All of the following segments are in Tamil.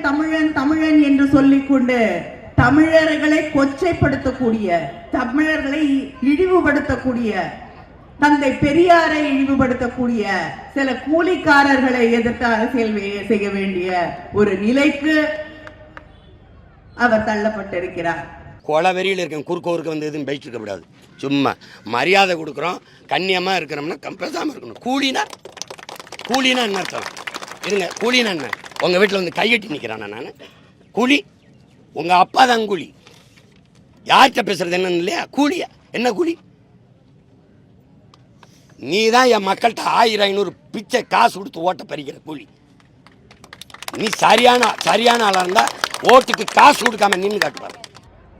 தமிழன் தமிழன் தமிழன் என்று சொல்லிக்கொண்டு தமிழர்களை கொச்சைப்படுத்தக்கூடிய தமிழர்களை இழிவுபடுத்தக்கூடிய தந்தை பெரியாரை இழிவுபடுத்தக்கூடிய சில கூலிக்காரர்களை எதிர்த்து அரசியல் செய்ய வேண்டிய ஒரு நிலைக்கு அவர் தள்ளப்பட்டிருக்கிறார். கொலவெறியில் இருக்க குறுக்கோருக்கு வந்து எதுவும் பேசிட்டு இருக்கக்கூடாது சும்மா மரியாதை கொடுக்குறோம் கண்ணியமாக இருக்கிறோம்னா கம் பேசாமல் இருக்கணும். கூலினா கூலினா என்ன அர்த்தம்? இருங்க கூலினா என்ன? உங்கள் வீட்டில் வந்து கையெட்டி நிற்கிறானா நான்? கூலி உங்கள் அப்பா தான் கூலி. யார்கிட்ட பேசுறது என்னன்னு இல்லையா? கூலியா? என்ன கூலி? நீ தான் என் மக்கள்கிட்ட ஆயிரம் ஐநூறு பிச்சை காசு கொடுத்து ஓட்ட பறிக்கிற கூலி. நீ சரியான சரியான ஆளாக இருந்தால் ஓட்டுக்கு காசு கொடுக்காம நின்று காட்டுவார்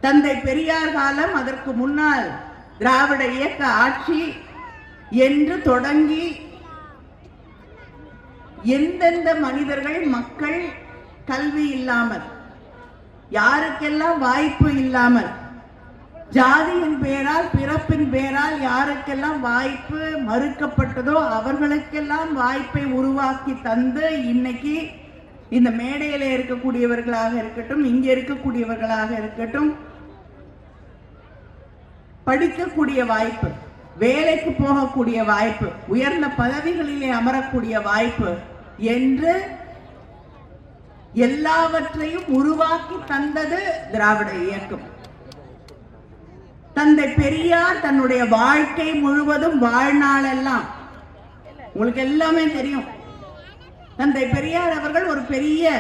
தந்தை பெரியார் காலம் அதற்கு முன்னால் திராவிட இயக்க ஆட்சி என்று தொடங்கி எந்தெந்த மனிதர்கள் மக்கள் கல்வி இல்லாமல் யாருக்கெல்லாம் வாய்ப்பு இல்லாமல் ஜாதியின் பெயரால் பிறப்பின் பெயரால் யாருக்கெல்லாம் வாய்ப்பு மறுக்கப்பட்டதோ அவர்களுக்கெல்லாம் வாய்ப்பை உருவாக்கி தந்து இன்னைக்கு இந்த மேடையில இருக்கக்கூடியவர்களாக இருக்கட்டும் இங்க இருக்கக்கூடியவர்களாக இருக்கட்டும் படிக்கக்கூடிய வாய்ப்பு வேலைக்கு போகக்கூடிய வாய்ப்பு உயர்ந்த பதவிகளிலே அமரக்கூடிய வாய்ப்பு என்று எல்லாவற்றையும் உருவாக்கி தந்தது திராவிட இயக்கம். தந்தை பெரியார் தன்னுடைய வாழ்க்கை முழுவதும் வாழ்நாளெல்லாம் உங்களுக்கு எல்லாமே தெரியும் தந்தை பெரியார் அவர்கள் ஒரு பெரிய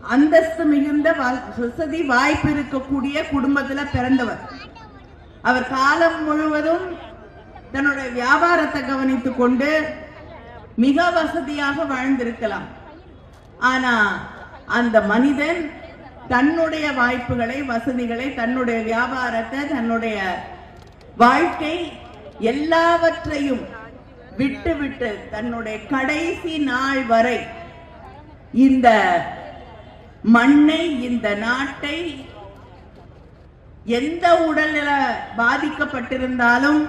அந்தஸ்து மிகுந்த வசதி வாய்ப்பு இருக்கக்கூடிய குடும்பத்துல பிறந்தவர். அவர் காலம் முழுவதும் தன்னுடைய வியாபாரத்தை கவனித்துக் கொண்டு மிக வசதியாக வாழ்ந்திருக்கலாம். ஆனா அந்த மனிதன் தன்னுடைய வாய்ப்புகளை வசதிகளை தன்னுடைய வியாபாரத்தை தன்னுடைய வாழ்க்கை எல்லாவற்றையும் விட்டுவிட்டு தன்னுடைய கடைசி நாள் வரை இந்த மண்ணை இந்த நாட்டை எந்த உடல்நில பாதிக்கப்பட்டிருந்தாலும்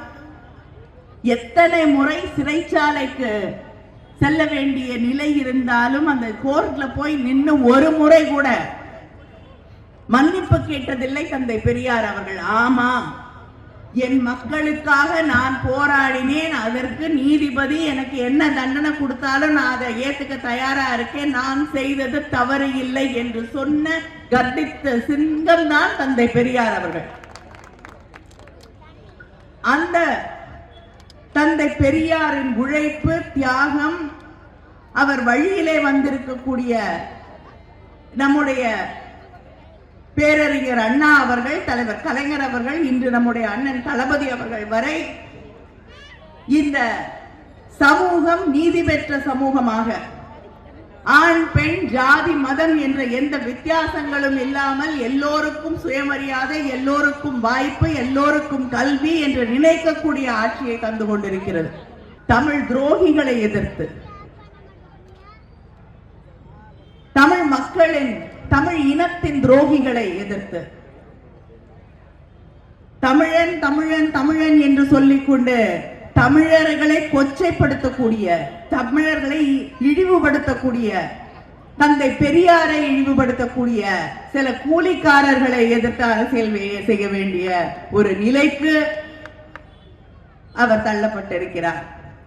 எத்தனை முறை சிறைச்சாலைக்கு செல்ல வேண்டிய நிலை இருந்தாலும் அந்த கோர்ட்ல போய் நின்று ஒரு முறை கூட மன்னிப்பு கேட்டதில்லை தந்தை பெரியார் அவர்கள். ஆமாம் என் மக்களுக்காக நான் போராடினேன். அதற்கு நீதிபதி எனக்கு என்ன தண்டனை கொடுத்தாலும் நான் அதை ஏத்துக்க தயாரா இருக்கேன். நான் செய்தது தவறு இல்லை என்று சொன்ன கர்டித்த சிங்கம் தான் தந்தை பெரியார் அவர்கள். அந்த தந்தை பெரியாரின் உழைப்பு தியாகம் அவர் வழியிலே வந்திருக்கக்கூடிய நம்முடைய பேரறிஞர் அண்ணா அவர்கள் தலைவர் கலைஞர் அவர்கள் இன்று நம்முடைய அண்ணன் தளபதி அவர்கள் வரை இந்த சமூகம் நீதி பெற்ற சமூகமாக ஆண் பெண் ஜாதி மதம் என்ற எந்த வித்தியாசங்களும் இல்லாமல் எல்லோருக்கும் சுயமரியாதை எல்லோருக்கும் வாய்ப்பு எல்லோருக்கும் கல்வி என்று நினைக்கக்கூடிய ஆட்சியை தந்து கொண்டிருக்கிறது. தமிழ் துரோகிகளை எதிர்த்து. தமிழ் மக்களின் தமிழ் இனத்தின் துரோகிகளை எதிர்த்து. தமிழன் தமிழன் தமிழன் என்று சொல்லிக்கொண்டு தமிழர்களை கொச்சைப்படுத்தக்கூடிய தமிழர்களை இழிவுபடுத்தக்கூடிய தந்தை பெரியாரை இழிவுபடுத்தக்கூடிய சில கூலிக்காரர்களை எதிர்த்து அரசியல் செய்ய வேண்டிய ஒரு நிலைக்கு அவர் தள்ளப்பட்டிருக்கிறார்.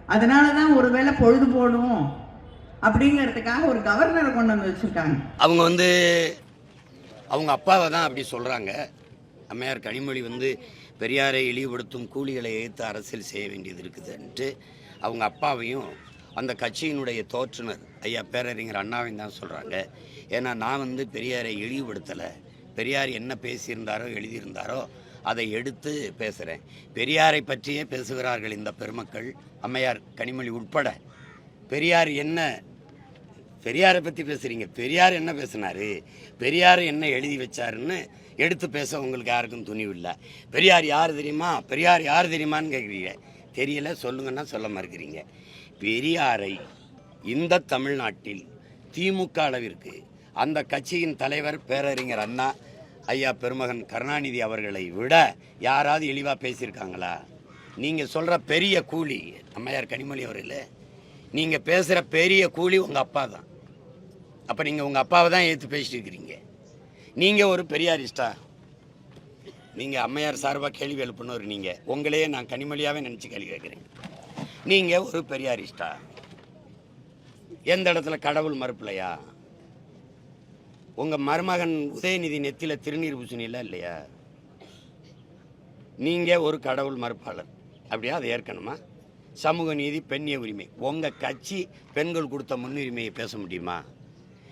அதனாலதான் ஒருவேளை பொழுது போடும் அப்படிங்கிறதுக்காக ஒரு கவர்னரை கொண்டு வந்து வச்சிருக்காங்க. அவங்க வந்து அவங்க அப்பாவை தான் அப்படி சொல்கிறாங்க அம்மையார் கனிமொழி வந்து பெரியாரை இழிவுபடுத்தும் கூலிகளை எதிர்த்து அரசியல் செய்ய வேண்டியது இருக்குதுன்ட்டு அவங்க அப்பாவையும் அந்த கட்சியினுடைய தோற்றுனர் ஐயா பேரறிஞர் அண்ணாவையும் தான் சொல்கிறாங்க ஏன்னா நான் வந்து பெரியாரை இழிவுபடுத்தலை. பெரியார் என்ன பேசியிருந்தாரோ எழுதியிருந்தாரோ அதை எடுத்து பேசுகிறேன் பெரியாரை பற்றியே பேசுகிறார்கள் இந்த பெருமக்கள் அம்மையார் கனிமொழி உட்பட. பெரியார் என்ன பெரியாரை பற்றி பேசுகிறீங்க பெரியார் என்ன பேசினார்? பெரியார் என்ன எழுதி வச்சாருன்னு எடுத்து பேச உங்களுக்கு யாருக்கும் துணிவு இல்லை பெரியார் யார் தெரியுமா? பெரியார் யார் தெரியுமான்னு கேட்குறீங்க தெரியல சொல்லுங்கன்னா சொல்ல மறுக்கிறீங்க. பெரியாரை இந்த தமிழ்நாட்டில் திமுக அளவிற்கு அந்த கட்சியின் தலைவர் பேரறிஞர் அண்ணா ஐயா பெருமகன் கருணாநிதி அவர்களை விட யாராவது இழிவாக பேசியிருக்காங்களா? நீங்கள் சொல்கிற பெரிய கூலி அம்மையார் கனிமொழி அவர்கள் நீங்கள் பேசுகிற பெரிய கூலி உங்கள் அப்பா தான். அப்போ நீங்கள் உங்கள் அப்பாவை தான் ஏற்று பேசிட்டு இருக்கிறீங்க. நீங்கள் ஒரு பெரியாரிஸ்டா நீங்கள் அம்மையார் சார்பாக கேள்வி எழுப்புனவர் நீங்கள் உங்களையே நான் கனிமொழியாகவே நினச்சி கேள்வி கேட்குறேன். நீங்கள் ஒரு பெரியாரிஸ்டா எந்த இடத்துல கடவுள் மறுப்பில்லையா? உங்கள் மருமகன் உதயநிதி நெத்தியில் திருநீர் பூசணியில் இல்லையா? நீங்கள் ஒரு கடவுள் மறுப்பாளர். அப்படியா? அதை ஏற்கனமா சமூக நீதி பெண்ணிய உரிமை. உங்கள் கட்சி பெண்கள் கொடுத்த முன்னுரிமையை பேச முடியுமா?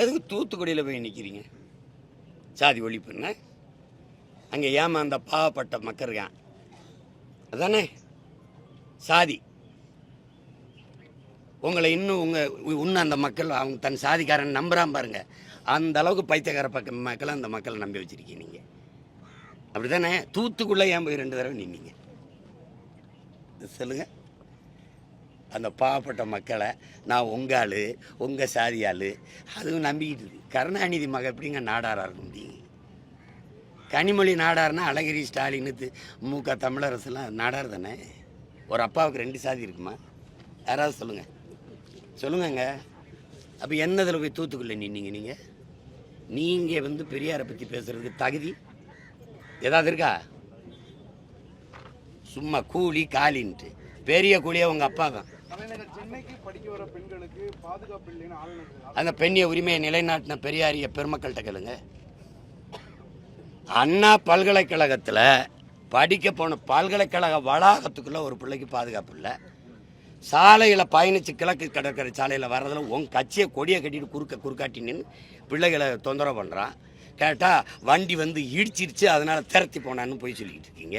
எதுக்கு தூத்துக்குடியில் போய் நிற்கிறீங்க சாதி ஒழிப்புண்ணே அங்கே ஏமாந்த பாவப்பட்ட மக்கள் இருக்கான் அதானே? சாதி. உங்களை இன்னும் உங்கள் இன்னும் அந்த மக்கள் அவங்க தன் சாதிக்காரன் நம்புகிறான் பாருங்க. அந்த அளவுக்கு பைத்தியக்கார பக்க மக்களை அந்த மக்களை நம்பி வச்சிருக்கீங்க நீங்கள் அப்படி தானே தூத்துக்குள்ளே ஏன் போய் ரெண்டு தடவை நின்னீங்க? சொல்லுங்கள் அந்த பாவப்பட்ட மக்களை நான் உங்கள் ஆள் உங்கள் சாதி ஆள் அதுவும் நம்பிக்கிட்டு இருக்கு. கருணாநிதி மக எப்படிங்க நாடாராக இருக்க முடியும்? கனிமொழி நாடார்னா அழகிரி ஸ்டாலின் தி- மு க தமிழரசுலாம் நாடார் தானே? ஒரு அப்பாவுக்கு ரெண்டு சாதி இருக்குமா? யாராவது சொல்லுங்கள் சொல்லுங்கங்க. அப்போ என்னதில் போய் தூத்துக்குள்ளே நின்னீங்க நீங்கள் நீங்கள் வந்து பெரியாரை பற்றி பேசுகிறதுக்கு தகுதி ஏதாவது இருக்கா? சும்மா கூலி காலின்ட்டு. பெரிய கூலியே உங்கள் அப்பா தான். அந்த பெண்ணிய உரிமையை நிலைநாட்டின பெரியாரிய பெருமக்கள்கிட்ட கேளுங்க. அண்ணா பல்கலைக்கழகத்தில் படிக்க போன பல்கலைக்கழக வளாகத்துக்குள்ளே ஒரு பிள்ளைக்கு பாதுகாப்பு இல்லை. சாலையில் பயணித்து கிழக்கு கடற்கரை சாலையில் வர்றதில் உன் கட்சியை கொடியை கட்டிட்டு குறுக்க குறுக்காட்டி நின்று பிள்ளைகளை தொந்தரவு பண்ணுறான் கேட்டால் வண்டி வந்து இடிச்சிருச்சு அதனால் திரத்தி போனான்னு போய் சொல்லிக்கிட்டு இருக்கீங்க.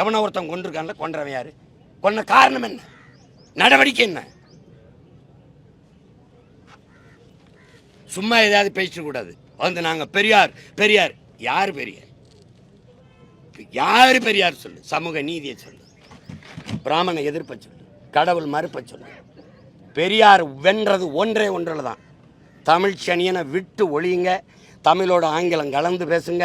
எவனோ ஒருத்தன் கொண்டிருக்கான்ல கொன்றவன் யார்? கொன்ன காரணம் என்ன? நடவடிக்கை என்ன? சும்மா ஏதாவது பேசிட கூடாது வந்து நாங்கள் பெரியார் பெரியார் யார் பெரியார்? யார் பெரியார் சொல்லு? சமூக நீதியை சொல்லு. பிராமண எதிர்ப்பை சொல்லு. கடவுள் மறுப்பை சொல்லு. பெரியார் வென்றது ஒன்றே ஒன்றில் தான் தமிழ் சனியனை விட்டு ஒழியுங்க. தமிழோட ஆங்கிலம் கலந்து பேசுங்க.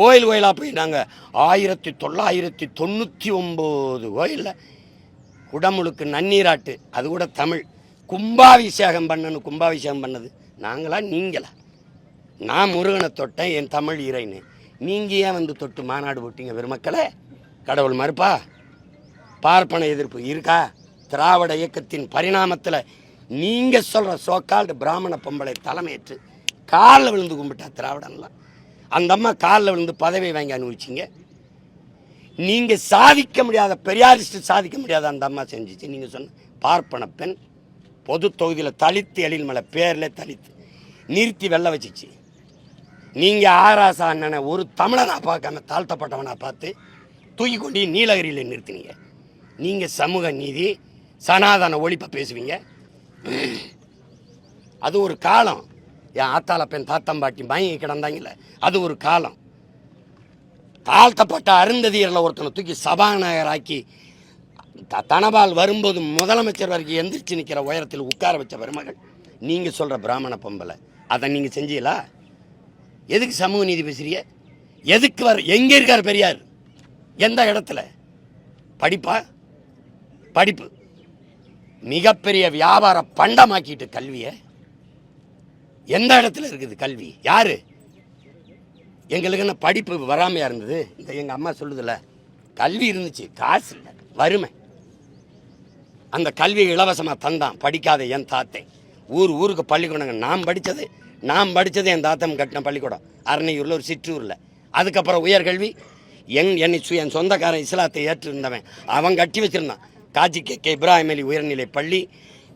கோயில் கோயிலாக போய் நாங்கள் ஆயிரத்தி தொள்ளாயிரத்தி தொண்ணூற்றி ஒம்பது கோயிலில் குடமுழுக்கு நன்னீராட்டு அது கூட தமிழ். கும்பாபிஷேகம் பண்ணணும் கும்பாபிஷேகம் பண்ணது. நாங்களா நீங்களா? நான் முருகனை தொட்டேன் என் தமிழ் இறைன்னு. நீங்கள் ஏன் வந்து தொட்டு மாநாடு போட்டீங்க பெருமக்களே? கடவுள் மறுப்பா? பார்ப்பன எதிர்ப்பு இருக்கா? திராவிட இயக்கத்தின் பரிணாமத்தில் நீங்கள் சொல்கிற சோக்கால்டு பிராமண பொம்பளை தலைமையேற்று காலில் விழுந்து கும்பிட்டா திராவிடன்லாம். அந்த அம்மா காலில் விழுந்து பதவி வாங்கி அனுபவிச்சிங்க நீங்கள் சாதிக்க முடியாத பெரியாரிஸ்ட் சாதிக்க முடியாத அந்த அம்மா செஞ்சிச்சு. நீங்கள் சொன்ன பார்ப்பன பெண் பொது தொகுதியில் தலித்து எழில்மலை பேரில் தலித்து நிறுத்தி வெள்ள வச்சிச்சு. நீங்கள் ஆராசா அண்ணனை ஒரு தமிழனாக பார்க்காம தாழ்த்தப்பட்டவனாக பார்த்து தூக்கி கொண்டு நீலகிரியில் நிறுத்தினீங்க. நீங்கள் சமூக நீதி சனாதன ஒழிப்பை பேசுவீங்க. அது ஒரு காலம். என் ஆத்தால பெண் தாத்தம்பாட்டி மயங்கி கிடந்தாங்கல்ல அது ஒரு காலம். தாழ்த்தப்பட்ட அருந்ததியரில் ஒருத்தனை தூக்கி சபாநாயகராக்கி த- தனபால் வரும்போது முதலமைச்சர் வரைக்கும் எந்திரிச்சு நிற்கிற உயரத்தில் உட்கார வச்ச பெருமகள் நீங்கள் சொல்கிற பிராமண பொம்பளை அதை நீங்கள் செஞ்சீங்களா? எதுக்கு சமூக நீதி பேசுறிய எதுக்கு வர எங்கே இருக்கார் பெரியார்? எந்த இடத்துல? படிப்பா? படிப்பு. மிகப்பெரிய வியாபார பண்டமாக்கிட்டு கல்வியை எந்த இடத்துல இருக்குது கல்வி? யார்? எங்களுக்கு என்ன படிப்பு வராமையாக இருந்தது? இந்த எங்கள் அம்மா சொல்லுதில்ல கல்வி இருந்துச்சு காசு இல்லை வறுமை. அந்த கல்வியை இலவசமாக தந்தான் படிக்காத என் தாத்தை. ஊர் ஊருக்கு பள்ளிக்கூடங்க நான் படித்தது நான் படித்தது என் தாத்தம் கட்டின பள்ளிக்கூடம். அரணையூரில் ஒரு சிற்றூரில். அதுக்கப்புறம் உயர்கல்வி எங் என்னை என் சொந்தக்காரன் இஸ்லாத்தை ஏற்றிருந்தவன். அவன் கட்டி வச்சிருந்தான். காஜி கே கே இப்ராஹிம் அலி உயர்நிலை பள்ளி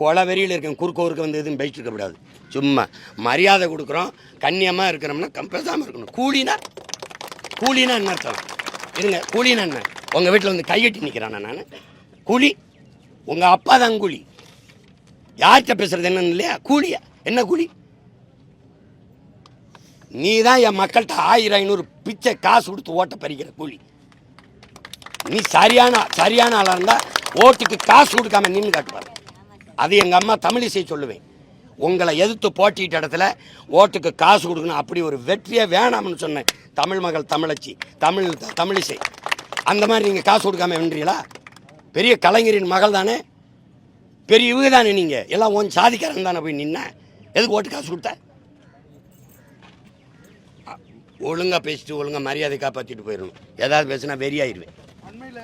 கொலை வெறியில் இருக்கேன் குறுக்கோருக்கு வந்து எதுவும் பேசிட்டு இருக்கக்கூடாது சும்மா மரியாதை கொடுக்குறோம் கண்ணியமாக இருக்கிறோம்னா கம் பேசாமல் இருக்கணும். கூலினா கூலினா என்ன அர்த்தம்? இருங்க கூலினா என்ன? உங்கள் வீட்டில் வந்து கையெட்டி நிற்கிறானா நான்? கூலி? உங்கள் அப்பா தான் கூலி. யார்கிட்ட பேசுகிறது என்னன்னு இல்லையா? கூலியா? என்ன கூலி? நீ தான் என் மக்கள்கிட்ட ஆயிரம் ஐநூறு பிச்சை காசு கொடுத்து ஓட்ட பறிக்கிற கூலி. நீ சரியான சரியான ஆளாக இருந்தால் ஓட்டுக்கு காசு கொடுக்காம நின்று காட்டுவார் அது எங்கள் அம்மா தமிழிசை சொல்லுவேன். உங்களை எதிர்த்து போட்டிட்ட இடத்துல ஓட்டுக்கு காசு கொடுக்கணும் அப்படி ஒரு வெற்றியே வேணாம்னு சொன்னேன். தமிழ் மகள் தமிழச்சி தமிழ் தமிழிசை அந்த மாதிரி நீங்கள் காசு கொடுக்காம வென்றீங்களா பெரிய கலைஞரின் மகள் தானே? பெரிய இவங்க தானே நீங்கள் எல்லாம் உன் சாதிக்காரன் தானே போய் நின்ன? எதுக்கு ஓட்டு காசு கொடுத்த? ஒழுங்காக ஒழுங்கா பேசிட்டு ஒழுங்கா மரியாதை காப்பாற்றிட்டு போயிடணும். ஏதாவது பேசினா வெறியாயிருவேன் அண்மையில்